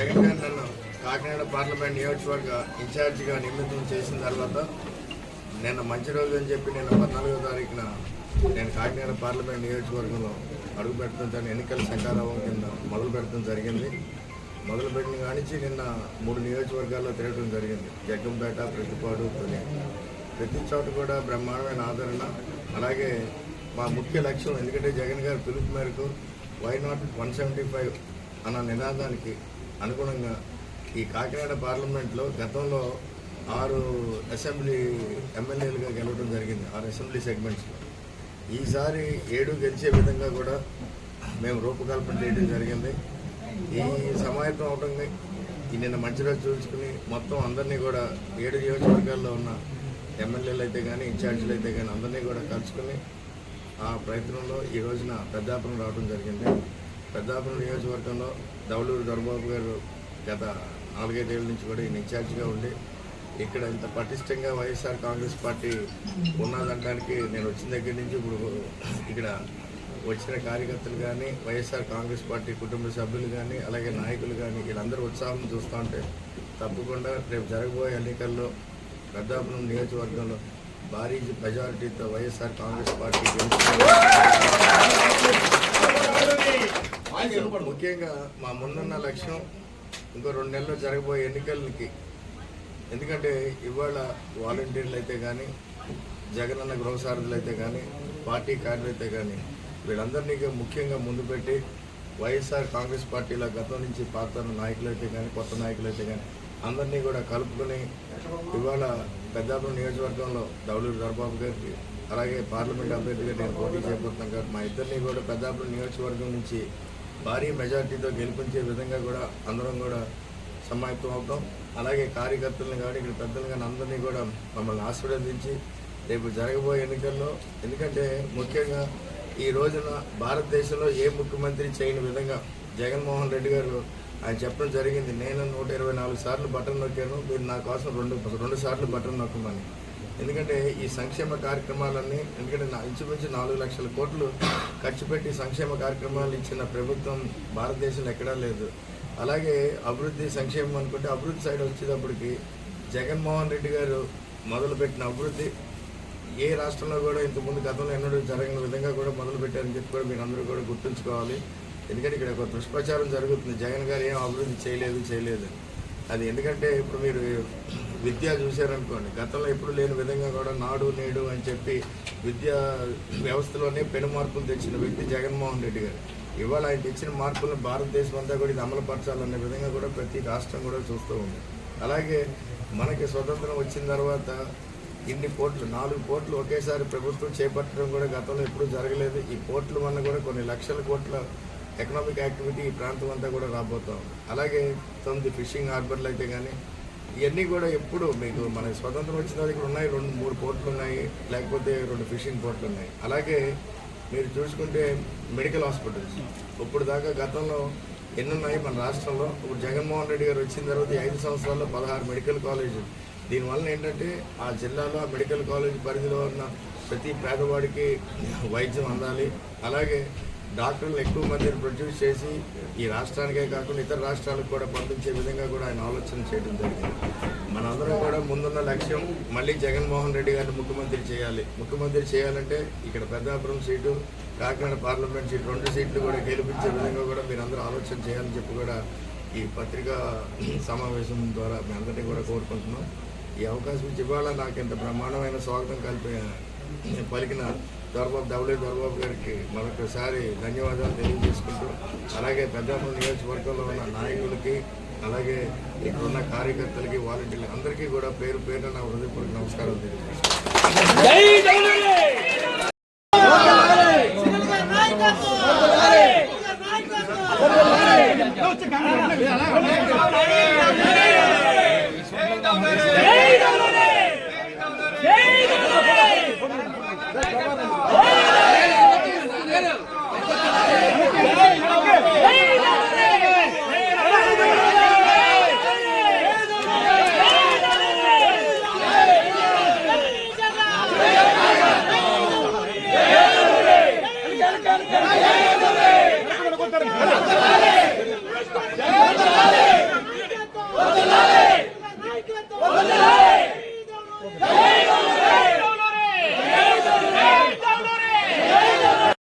జగన్ గారు నన్ను కాకినాడ పార్లమెంట్ నియోజకవర్గ ఇన్ఛార్జిగా నియమితం చేసిన తర్వాత నిన్న మంచి రోజు అని చెప్పి నేను పద్నాలుగో తారీఖున నేను కాకినాడ పార్లమెంట్ నియోజకవర్గంలో అడుగు పెడుతుంటాను. ఎన్నికల సకాలం కింద మొదలు పెట్టడం జరిగింది. మొదలు పెట్టిన కానించి నిన్న మూడు నియోజకవర్గాల్లో తిరగడం జరిగింది. జగ్గంపేట ప్రతిపాడు తొలి ప్రతి చోట కూడా బ్రహ్మాండమైన ఆదరణ. అలాగే మా ముఖ్య లక్ష్యం ఎందుకంటే జగన్ గారి పిలుపు మేరకు why not one seventy five అన్న నినాదానికి అనుగుణంగా ఈ కాకినాడ పార్లమెంట్లో గతంలో ఆరు అసెంబ్లీ ఎమ్మెల్యేలుగా గెలవడం జరిగింది ఆరు అసెంబ్లీ సెగ్మెంట్స్లో. ఈసారి ఏడు గెలిచే విధంగా కూడా మేము రూపకల్పన చేయడం జరిగింది. ఈ సమాయత్తం అవడం నిన్న మంచి రోజు చూసుకుని మొత్తం అందరినీ కూడా ఏడు నియోజకవర్గాల్లో ఉన్న ఎమ్మెల్యేలు అయితే కానీ ఇన్ఛార్జీలు అయితే కానీ అందరినీ కూడా కలుసుకుని ఆ ప్రయత్నంలో ఈ రోజున పెద్దాపురం రావడం జరిగింది. పెద్దాపురం నియోజకవర్గంలో దౌలూరు దొరబాబు గారు గత నాలుగైదేళ్ళ నుంచి కూడా ఈయన ఇన్ఛార్జిగా ఉండి ఇక్కడ ఇంత పటిష్టంగా వైఎస్ఆర్ కాంగ్రెస్ పార్టీ ఉన్నదనడానికి నేను వచ్చిన దగ్గర నుంచి ఇప్పుడు ఇక్కడ వచ్చిన కార్యకర్తలు కానీ వైఎస్ఆర్ కాంగ్రెస్ పార్టీ కుటుంబ సభ్యులు కానీ అలాగే నాయకులు కానీ వీళ్ళందరూ ఉత్సాహం చూస్తూ ఉంటే తప్పకుండా రేపు జరగబోయే ఎన్నికల్లో పెద్దాపురం నియోజకవర్గంలో భారీ మెజారిటీతో వైఎస్ఆర్ కాంగ్రెస్ పార్టీ గెలుస్తుంది. ముఖ్యంగా మా ముందున్న లక్ష్యం ఇంకో రెండు నెలల్లో జరగబోయే ఎన్నికలకి. ఎందుకంటే ఇవాళ వాలంటీర్లు అయితే కానీ జగనన్న గృహసారథులు అయితే కానీ పార్టీ కార్డులు అయితే కానీ వీళ్ళందరినీ ముఖ్యంగా ముందు పెట్టి వైఎస్ఆర్ కాంగ్రెస్ పార్టీలో గతం నుంచి పాత నాయకులు అయితే కానీ కొత్త నాయకులు అయితే కానీ అందరినీ కూడా కలుపుకొని ఇవాళ పెద్దాపురం నియోజకవర్గంలో దౌలూరు దర్బాబు గారికి అలాగే పార్లమెంట్ అభ్యర్థిగా నేను పోటీ చేయబోతున్నాను కాబట్టి మా ఇద్దరిని కూడా పెద్దాపురం నియోజకవర్గం నుంచి భారీ మెజార్టీతో గెలిపించే విధంగా కూడా అందరం కూడా సమాయత్తం అవుతాం. అలాగే కార్యకర్తలను కానీ ఇక్కడ పెద్దలు కానీ అందరినీ కూడా మమ్మల్ని ఆశీర్వదించి రేపు జరగబోయే ఎన్నికల్లో ఎందుకంటే ముఖ్యంగా ఈ రోజున భారతదేశంలో ఏ ముఖ్యమంత్రి చేయని విధంగా జగన్మోహన్ రెడ్డి గారు ఆయన చెప్పడం జరిగింది. నేను నూట ఇరవై నాలుగు సార్లు బటన్ నొక్కాను. మీరు నా కోసం రెండు రెండు సార్లు బటన్ నొక్కమని. ఎందుకంటే ఈ సంక్షేమ కార్యక్రమాలన్నీ ఎందుకంటే నా ఇంచుమించు నాలుగు లక్షల కోట్లు ఖర్చు పెట్టి సంక్షేమ కార్యక్రమాలు ఇచ్చిన ప్రభుత్వం భారతదేశంలో ఎక్కడా లేదు. అలాగే అభివృద్ధి సంక్షేమం అనుకుంటే అభివృద్ధి సైడ్ వచ్చేటప్పటికి జగన్మోహన్ రెడ్డి గారు మొదలుపెట్టిన అభివృద్ధి. ఏ రాష్ట్రంలో కూడా ఇంతకుముందు గతంలో ఎన్నడూ జరగని విధంగా కూడా మొదలుపెట్టారని చెప్పి కూడా మీరు అందరూ కూడా గుర్తుంచుకోవాలి. ఎందుకంటే ఇక్కడ ఒక దుష్ప్రచారం జరుగుతుంది. జగన్ గారు ఏం అభివృద్ధి చేయలేదు చేయలేదు. అని. అది ఎందుకంటే ఇప్పుడు మీరు విద్య చూశారనుకోండి గతంలో ఎప్పుడు లేని విధంగా కూడా నాడు నేడు అని చెప్పి విద్యా వ్యవస్థలోనే పెను మార్పులు తెచ్చిన వ్యక్తి జగన్మోహన్ రెడ్డి గారు. ఇవాళ ఆయన తెచ్చిన మార్పులను భారతదేశం అంతా కూడా ఇది అమలుపరచాలనే విధంగా కూడా ప్రతి రాష్ట్రం కూడా చూస్తూ ఉంది. అలాగే మనకి స్వతంత్రం వచ్చిన తర్వాత ఇన్ని పోర్ట్లు నాలుగు పోర్ట్లు ఒకేసారి ప్రభుత్వం చేపట్టడం కూడా గతంలో ఎప్పుడూ జరగలేదు. ఈ పోర్ట్లు వల్ల కూడా కొన్ని లక్షల కోట్ల ఎకనామిక్ యాక్టివిటీ ఈ ప్రాంతం అంతా కూడా రాబోతాం అలాగే తొమ్మిది ఫిషింగ్ హార్బర్లు అయితే కానీ ఇవన్నీ కూడా ఎప్పుడు మీకు మన స్వతంత్రం వచ్చిన దగ్గర ఉన్నాయి రెండు మూడు పోర్ట్లు ఉన్నాయి లేకపోతే రెండు ఫిషింగ్ పోర్ట్లు ఉన్నాయి. అలాగే మీరు చూసుకుంటే మెడికల్ హాస్పిటల్స్ ఇప్పుడు దాకా గతంలో ఎన్ని ఉన్నాయి మన రాష్ట్రంలో? ఇప్పుడు జగన్మోహన్ రెడ్డి గారు వచ్చిన తర్వాత ఐదు సంవత్సరాల్లో పదహారు మెడికల్ కాలేజీలు దీనివల్ల ఏంటంటే ఆ జిల్లాలో ఆ మెడికల్ కాలేజ్ పరిధిలో ఉన్న ప్రతి పేదవాడికి వైద్యం అందాలి. అలాగే డాక్టర్లు ఎక్కువ మందిని ప్రొడ్యూస్ చేసి ఈ రాష్ట్రానికే కాకుండా ఇతర రాష్ట్రాలకు కూడా పంపించే విధంగా కూడా ఆయన ఆలోచన చేయడం జరిగింది. మనందరం కూడా ముందున్న లక్ష్యం మళ్ళీ జగన్మోహన్ రెడ్డి గారిని ముఖ్యమంత్రి చేయాలి. ముఖ్యమంత్రి చేయాలంటే ఇక్కడ Peddapuram seat Kakinada parliament seat రెండు సీట్లు కూడా గెలిపించే విధంగా కూడా మీరు ఆలోచన చేయాలని చెప్పి కూడా ఈ పత్రికా సమావేశం ద్వారా మీ అందరినీ కూడా కోరుకుంటున్నాం. ఈ అవకాశం ఇచ్చి ఇవాళ నాకు ఇంత బ్రహ్మాండమైన స్వాగతం కలిపి పలికిన దొరబాబు డబ్ల్యూ దొరబాబు గారికి మరొకసారి ధన్యవాదాలు తెలియజేసుకుంటూ అలాగే పెద్దాపురం నియోజకవర్గంలో ఉన్న నాయకులకి అలాగే ఇక్కడ ఉన్న కార్యకర్తలకి వాలంటీర్లకి అందరికీ కూడా పేరు పేరున నా హృదయపూర్వక నమస్కారం తెలియజేస్తున్నాను. から。